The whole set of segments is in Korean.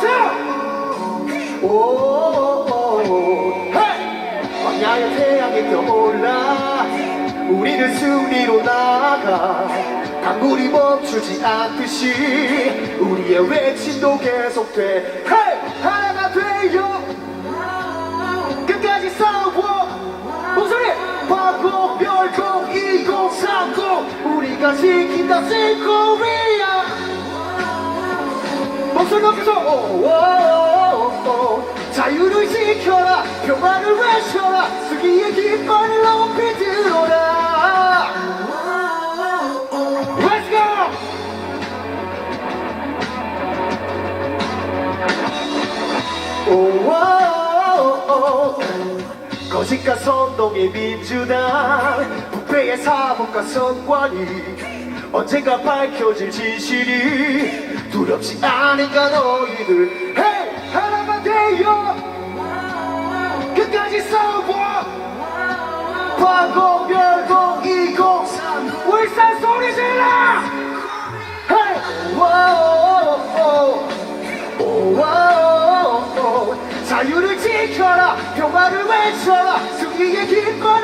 박수! 오오오 광야의 태양이 떠올라. 우리는 승리로 나아가. 강물이 멈추지 않듯이 우리의 외침도 계속돼. hey! 하나가 돼요 끝까지 싸워 목소리? 바꿔 멸공 1030 우리가 지킨다 싱코리 높여서 오, 오, 오, 오. 자유를 지켜라. 평화를 외쳐라. 승리의 깃발을 높이 들어라. Let's go! 거짓과 선동의 민주당 부패의 사법과 선관위 언젠가 밝혀질 진실이 두렵지 않은가 너희들. Hey! 하나만 돼요 끝까지 싸워 과거별공 203 울산 소리 질러. Hey! 와오오오 오와오오 자유를 지켜라. 평화를 외쳐라. 승리의 깃발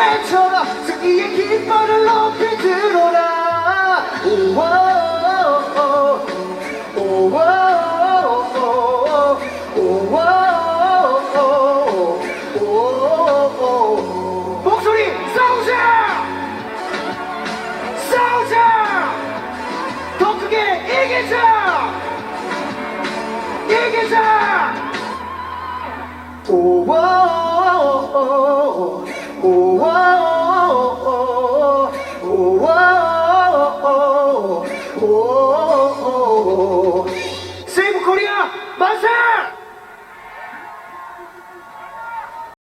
외쳐라 승리의 깃발을 높이 들어라. 목소리 싸우자 싸우자 더 크게 이기자 이기자 오와 세이브 코리아 만세!